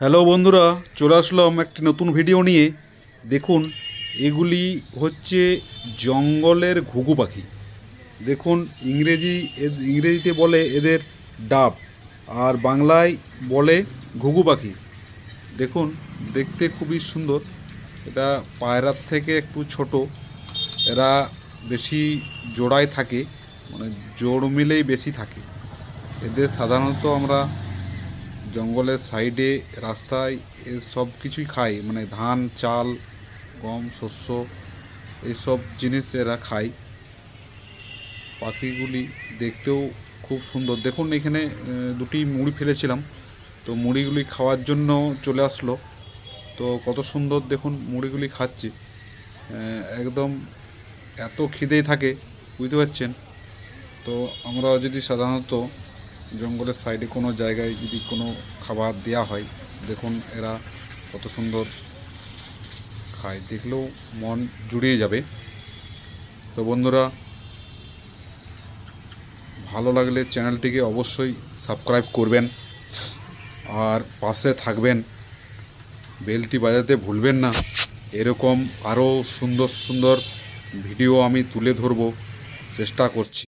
Hello বন্ধুরা, চলে আসলাম একটি নতুন ভিডিও নিয়ে। দেখুন, এগুলি হচ্ছে জঙ্গলের ঘুঘু পাখি। দেখুন, ইংরেজি ইংরেজিতে বলে এদের ডাব, আর বাংলায় বলে ঘুঘু পাখি। দেখুন, দেখতে খুবই সুন্দর। এটা পায়রার থেকে একটু ছোট। এরা বেশি জোড়ায় থাকে মানে জোড় মিলেই বেশি থাকে। এদের সাধারণত আমরা জঙ্গলের সাইডে, রাস্তায় সব কিছুই খায়। মানে ধান, চাল, গম, শস্য এইসব জিনিস এরা খায়। পাখিগুলি দেখতেও খুব সুন্দর। দেখুন, এখানে দুটি মুড়ি ফেলেছিলাম। তো মুড়িগুলি খাওয়ার জন্য চলে আসলো। তো কত সুন্দর দেখুন মুড়িগুলি খাচ্ছে। একদম এত খিদেই থাকে, বুঝতে পারছেন? তো আমরা যদি সাধারণত জঙ্গলের সাইডে কোনো জায়গায় যদি কোনো খাবার দেওয়া হয়, দেখুন এরা কত সুন্দর খায়। দেখলেও মন জুড়িয়ে যাবে। তো বন্ধুরা, ভালো লাগলে চ্যানেলটিকে অবশ্যই সাবস্ক্রাইব করবেন আর পাশে থাকবেন। বেলটি বাজাতে ভুলবেন না। এরকম আরও সুন্দর সুন্দর ভিডিও আমি তুলে ধরবো। চেষ্টা করছি।